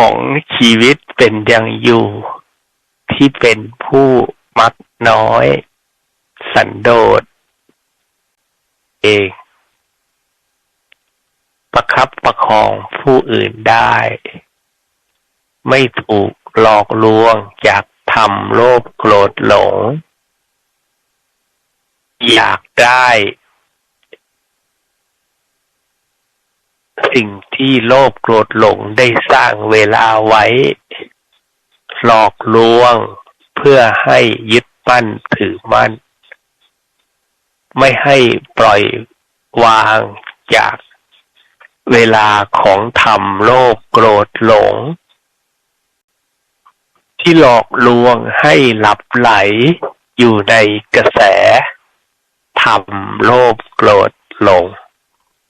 ของชีวิตเป็นอย่างอยู่ ที่เป็นผู้มักน้อย สันโดษ เอง ประคับประคองผู้อื่นได้ ไม่ถูกหลอกลวงจากทำโลภโกรธหลง อยากได้ สิ่งที่โลภโกรธหลงได้สร้างเวลาไว้ หลอกลวงเพื่อให้ยึดมั่นถือมั่น ไม่ให้ปล่อยวางจากเวลาของธรรมโลภโกรธหลง ที่หลอกลวงให้หลับไหลอยู่ในกระแสธรรมโลภโกรธหลง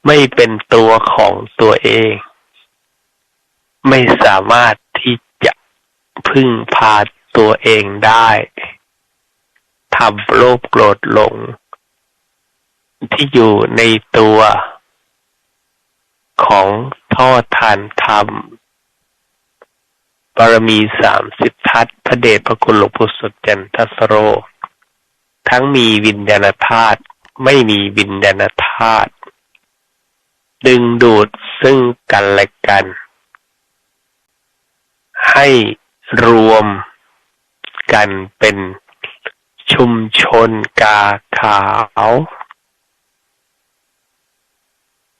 ไม่เป็นตัวของตัวเอง ไม่สามารถที่จะพึ่งพาตัวเองได้ทำโลภโกรธหลง ที่อยู่ในตัวของท่อทานธรรมบารมีสามสิบทัศพระเดชพระคุณหลวงพุทธสดจันทสโร ทั้งมีวิญญาณธาตุไม่มีวิญญาณธาตุ ดึงดูดซึ่งกันและกัน ให้รวมกันเป็นชุมชนกาขาว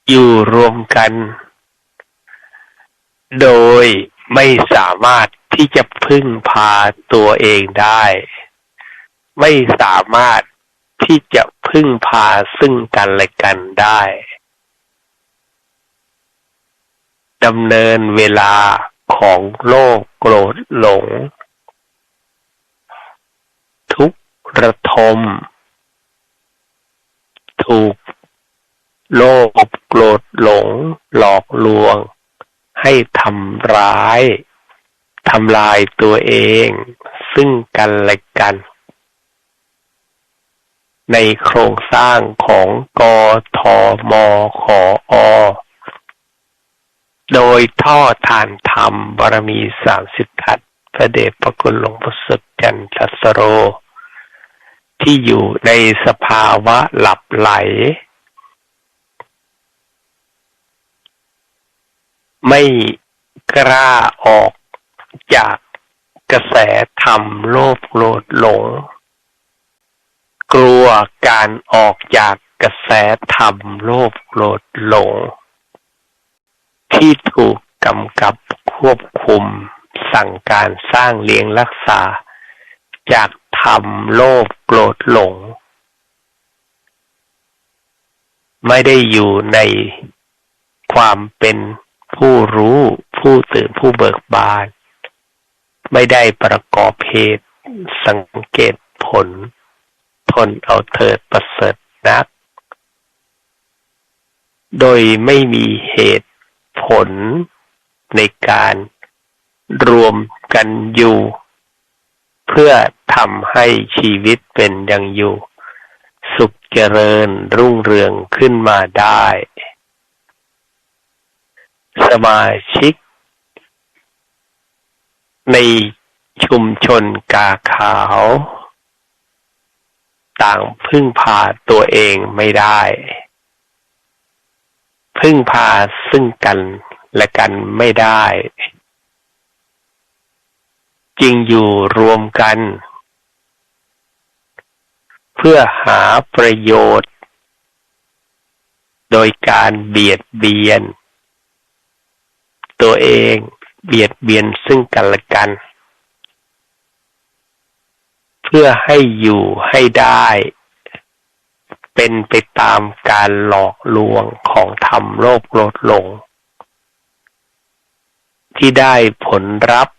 อยู่รวมกัน โดยไม่สามารถที่จะพึ่งพาตัวเองได้ ไม่สามารถที่จะพึ่งพาซึ่งกันและกันได้ ดำเนินเวลาของโลกโกรธหลง ทุกระทม ถูกโลกโกรธหลง หลอกลวง ให้ทำร้ายทำลายตัวเอง ซึ่งกันและกัน ในโครงสร้างของกทมขออ โดยท่อทานธรรมบารมีสามสิบทัศพระเดชพระคุณหลวงพ่อสุดจันทสโร ที่อยู่ในสภาวะหลับไหล ไม่กล้าออกจากกระแสธรรมโลภโกรธหลง กลัวการออกจากกระแสธรรมโลภโกรธหลง ที่ถูกกำกับควบคุม สั่งการสร้างเลี้ยงรักษา จากธรรมโลภโกรธหลง ไม่ได้อยู่ในความเป็นผู้รู้ผู้ตื่นผู้เบิกบาน ไม่ได้ประกอบเหตุสังเกตผล ทนเอาเถิดประเสริฐนัก โดยไม่มีเหตุ ผลในการรวมกันอยู่ เพื่อทำให้ชีวิตเป็นอย่างอยู่ สุขเจริญรุ่งเรืองขึ้นมาได้ สมาชิก ในชุมชนกาขาว ต่างพึ่งพาตัวเองไม่ได้ พึ่งพาซึ่งกันและกันไม่ได้จริงอยู่รวมกัน เพื่อหาประโยชน์ โดยการเบียดเบียน ตัวเองเบียดเบียนซึ่งกันและกัน เพื่อให้อยู่ให้ได้ เป็นไปตามการหลอกลวงของธรรมโลภโกรธหลง ที่ได้ผลรับ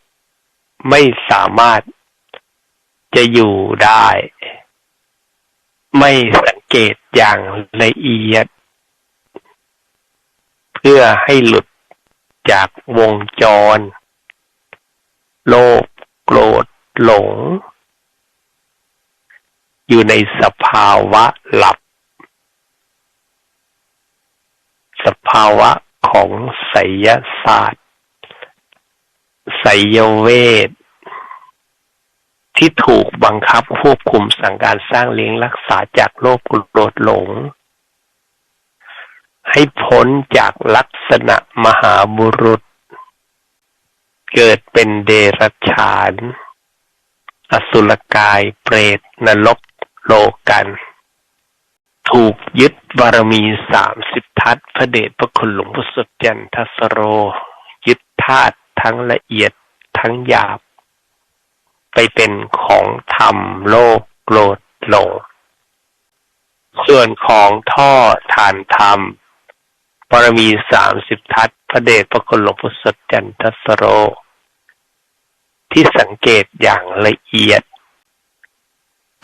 ไม่สามารถจะอยู่ได้ ไม่สังเกตอย่างละเอียด เพื่อให้หลุดจากวงจร โลภโกรธหลง อยู่ในสภาวะหลับ สภาวะของไสยศาสตร์ไสยเวทที่ถูกบังคับควบคุมสั่งการสร้างเลี้ยงรักษาจากโลภโกรธหลง ให้พ้นจากลักษณะมหาบุรุษ เกิดเป็นเดรัจฉาน อสุรกายเปรตนรกโลกัน ถูกยึด บารมีสามสิบทัศพระเดชพระคุณหลวงพ่อสดจันทสโร ยึดธาตุทั้งละเอียดทั้งหยาบ ไปเป็นของธรรมโลกโกรธหลง ส่วนของท่อฐานธรรมบารมีสามสิบทัศพระเดชพระคุณหลวงพ่อสดจันทสโร ที่สังเกตอย่างละเอียด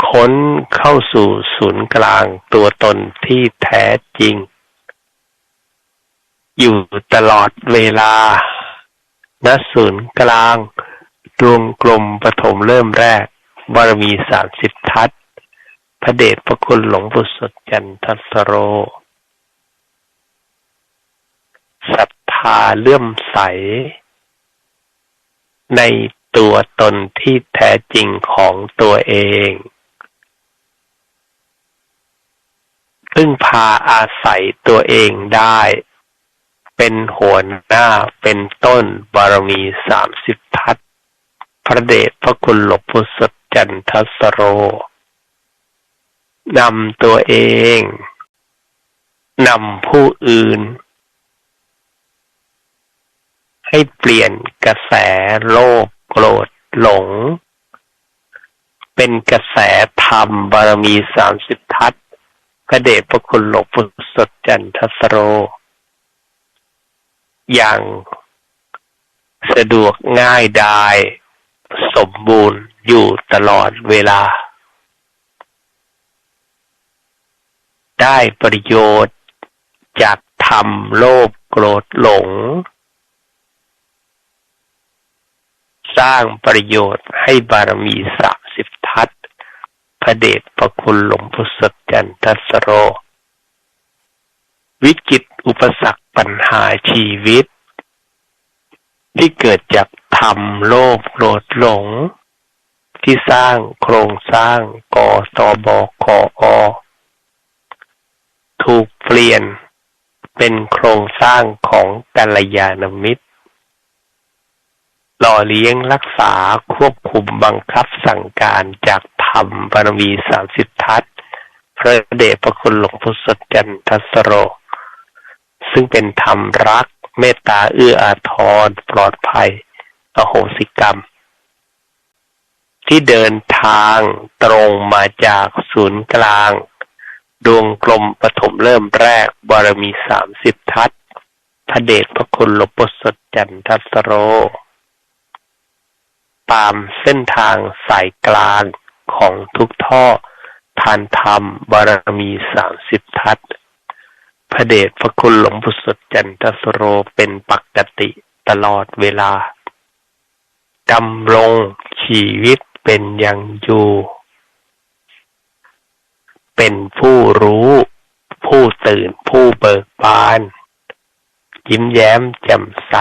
ค้นเข้าสู่ศูนย์กลางตัวตนที่แท้จริง อยู่ตลอดเวลา ณ ศูนย์กลาง ดวงกลมปฐมเริ่มแรก บารมีสามสิบทัศพระเดชพระคุณหลวงปู่สดจันทัสโรศรัทธาเลื่อมใส ในตัวตนที่แท้จริงของตัวเอง พึ่งพาอาศัยตัวเองได้ เป็นหัวหน้าเป็นต้นบารมีสามสิบทัศพระเดชพระคุณหลวงปู่สจันทสโรนำตัวเองนำผู้อื่น ให้เปลี่ยนกระแสโลภโกรธหลง เป็นกระแสธรรมบารมีสามสิบทัศ พระเดชพระคุณหลวงปู่สดจันทสโร อย่างสะดวกง่ายดาย สมบูรณ์อยู่ตลอดเวลา ได้ประโยชน์จากธรรมโลภโกรธหลง สร้างประโยชน์ให้บารมีสามสิบทัศ พระเดชพระคุณหลวงพุทธจันทสโร วิกฤตอุปสรรคปัญหาชีวิต ที่เกิดจากธรรมโลภโกรธหลง ที่สร้างโครงสร้างกอตอบกออถูกเปลี่ยนเป็นโครงสร้างของกัลยาณมิตร หล่อเลี้ยงรักษาควบคุมบังคับสั่งการจาก รมบารมีสามสิบทัศพระเดชพระคุณหลวงพุทธจันทสโร ซึ่งเป็นธรรมรัก เมตตาเอื้ออาทร ปลอดภัย อโหสิกรรม ที่เดินทางตรงมาจากศูนย์กลาง ดวงกลมปฐมเริ่มแรกบารมีสามสิบทัศพระเดชพระคุณหลวงปู่สดจันทสโรตามเส้นทางสายกลาง ของทุกท่อ ทานธรรม บารมีสามสิบทัศพระเดชพระคุณหลวงปู่สดจันทสโรเป็นปกติตลอดเวลาดำรงชีวิตเป็นอย่างอยู่ เป็นผู้รู้ ผู้ตื่นผู้เบิกบาน ยิ้มแย้มแจ่มใส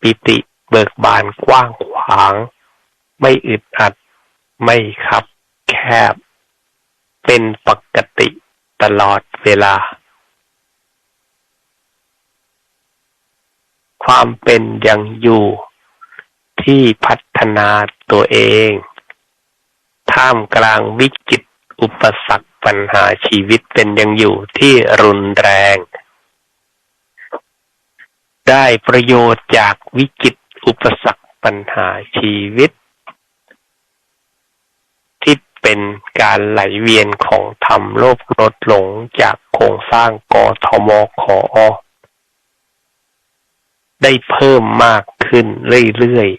ปิติเบิกบานกว้างขวาง ไม่อึดอัด ไม่คับแคบ เป็นปกติตลอดเวลา ความเป็นอย่างอยู่ที่พัฒนาตัวเอง ท่ามกลางวิกฤตอุปสรรคปัญหาชีวิตเป็นยังอยู่ที่รุนแรง ได้ประโยชน์จากวิกฤตอุปสรรคปัญหาชีวิต เป็นการไหลเวียนของธรรมโลภลดหลงจากโครงสร้างกทมขออได้เพิ่มมากขึ้นเรื่อย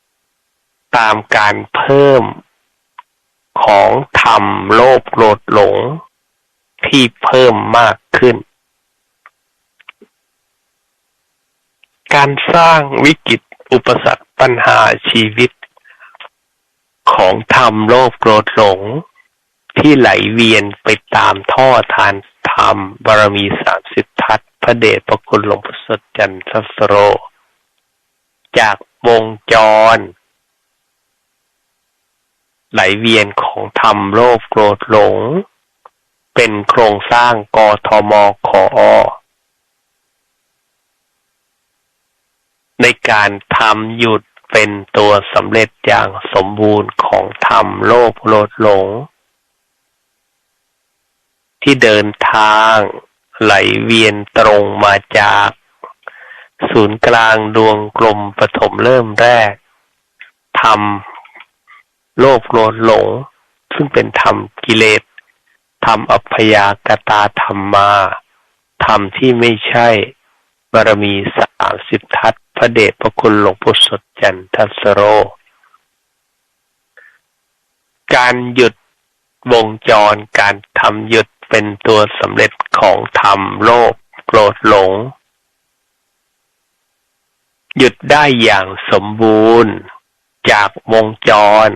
ๆ ตามการเพิ่มของธรรมโลภโกรธหลง ที่เพิ่มมากขึ้น การสร้างวิกฤตอุปสรรคปัญหาชีวิต ของธรรมโลภโกรธหลง ที่ไหลเวียนไปตามท่อทานธรรมบารมีสามสิบทัศพระเดชพระคุณหลวงพ่อสดจันทสโร จากวงจร ไหลเวียนของธรรมโลภโกรธหลง เป็นโครงสร้างกทมขออในการทำหยุด เป็นตัวสำเร็จอย่างสมบูรณ์ของธรรมโลภโกรธหลง ที่เดินทางไหลเวียนตรงมาจาก ศูนย์กลางดวงกลมปฐมเริ่มแรกธรรมโลภโกรธหลง ซึ่งเป็นธรรมกิเลสธรรมอัพยากตาธรรมมาธรรมที่ไม่ใช่ บารมีสามสิบทัศพระเดชพระคุณหลวงปู่สดจันทสโร การหยุดวงจรการทำหยุดเป็นตัวสำเร็จของธรรมโลภโกรธหลง หยุดได้อย่างสมบูรณ์ จากวงจร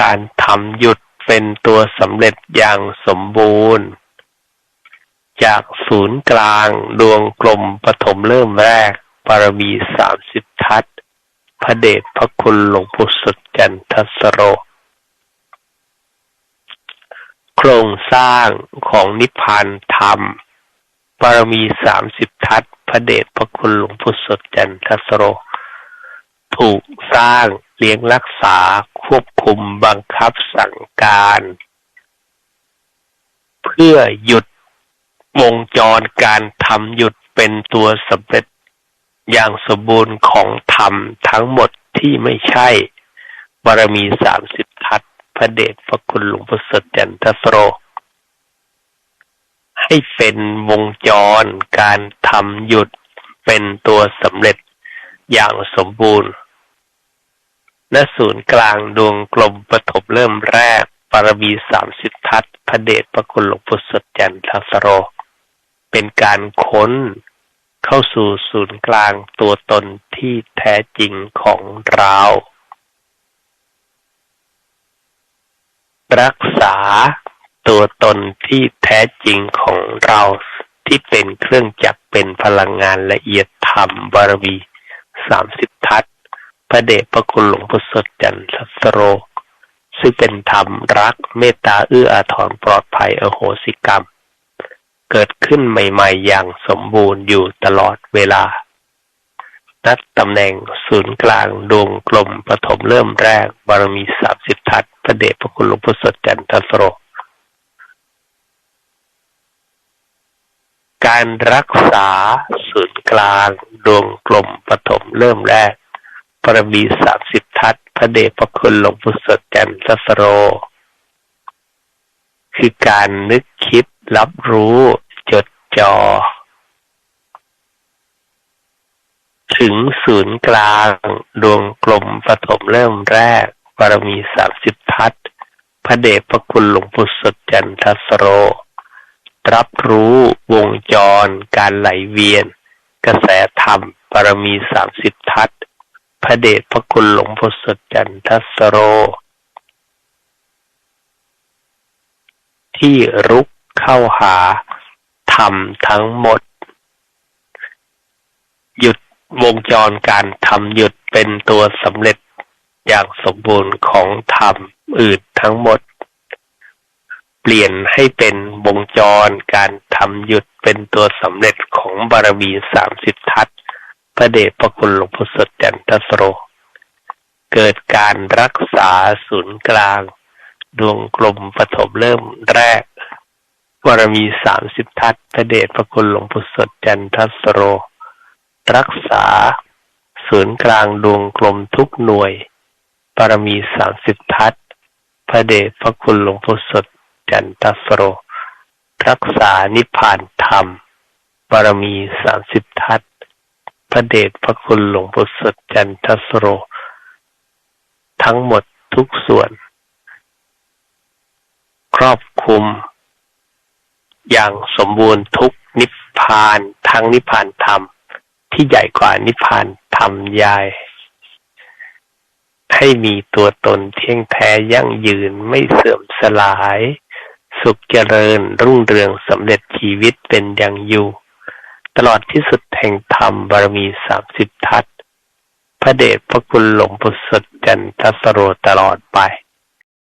การทำหยุดเป็นตัวสำเร็จอย่างสมบูรณ์ จากศูนย์กลางดวงกลมปฐมเริ่มแรกปารมีสามสิบทัศพระเดชพระคุณหลวงปู่สุดจันทสโร โครงสร้างของนิพพานธรรมปารมีสามสิบทัศพระเดชพระคุณหลวงปู่สุดจันทสโร ถูกสร้างเลี้ยงรักษาควบคุมบังคับสั่งการ เพื่อหยุด วงจรการทำหยุดเป็นตัวสำเร็จอย่างสมบูรณ์ของธรรมทั้งหมดที่ไม่ใช่ บารมีสามสิบทัศพระเดชพระคุณหลวงพ่อสดจันทสโร ให้เป็นวงจรการทำหยุดเป็นตัวสำเร็จอย่างสมบูรณ์ณศูนย์กลางดวงกลมปฐมเริ่มแรกปารมีสามสิบทัศพระเดชพระคุณหลวงพ่อสดจันทสโร เป็นการค้นเข้าสู่ศูนย์กลางตัวตนที่แท้จริงของเรา รักษาตัวตนที่แท้จริงของเราที่เป็นเครื่องจักรเป็นพลังงานละเอียดธรรมบารมีสามสิบทัศพระเดชพระคุณหลวงพ่อสดจันทร์สโร ซึ่งเป็นธรรมรักเมตตาเอื้ออาทรปลอดภัยอโหสิกรรม เกิดขึ้นใหม่ๆ อย่างสมบูรณ์อยู่ตลอดเวลา นัดตำแหน่งศูนย์กลางดวงกลมปฐมเริ่มแรก บารมีสามสิบทัศพระเดชพระคุณหลวงพ่อสดจันทสโรการรักษาศูนย์กลางดวงกลมปฐมเริ่มแรกบารมีสามสิบทัศพระเดชพระคุณหลวงพ่อสดจันทสโร คือการนึกคิด รับรู้จดจอ ถึงศูนย์กลางดวงกลมปฐมเริ่มแรกบารมีสามสิบทัศพระเดชพระคุณหลวงปู่สดจันทสโร รับรู้วงจรการไหลเวียน กระแสธรรมบารมีสามสิบทัศพระเดชพระคุณหลวงปู่สดจันทสโร ที่รุก เข้าหาธรรมทั้งหมด หยุดวงจรการทำหยุดเป็นตัวสำเร็จอย่างสมบูรณ์ของธรรมอื่นทั้งหมด เปลี่ยนให้เป็นวงจรการทำหยุดเป็นตัวสำเร็จของบารมีสามสิบทัศพระเดชพระคุณหลวงพ่อสดจันทสโร เกิดการรักษาศูนย์กลาง ดวงกลมปฐมเริ่มแรก บารมีสามสิบทัศพระเดชพระคุณหลวงปู่สดจันทสโร รักษา ศูนย์กลางดวงกลมทุกหน่วย บารมีสามสิบทัศพระเดชพระคุณหลวงปู่สดจันทสโร รักษานิพพานธรรม บารมีสามสิบทัศพระเดชพระคุณหลวงปู่สดจันทสโร ทั้งหมดทุกส่วน ครอบคุม อย่างสมบูรณ์ทุกนิพพานทั้งนิพพานธรรม ที่ใหญ่กว่านิพพานธรรมยาย ให้มีตัวตนเที่ยงแท้ยั่งยืนไม่เสื่อมสลาย สุขเจริญรุ่งเรืองสำเร็จชีวิตเป็นอย่างอยู่ ตลอดที่สุดแห่งธรรมบารมีสามสิบทัศพระเดชพระคุณหลวงปู่สดจันทสโรตลอดไป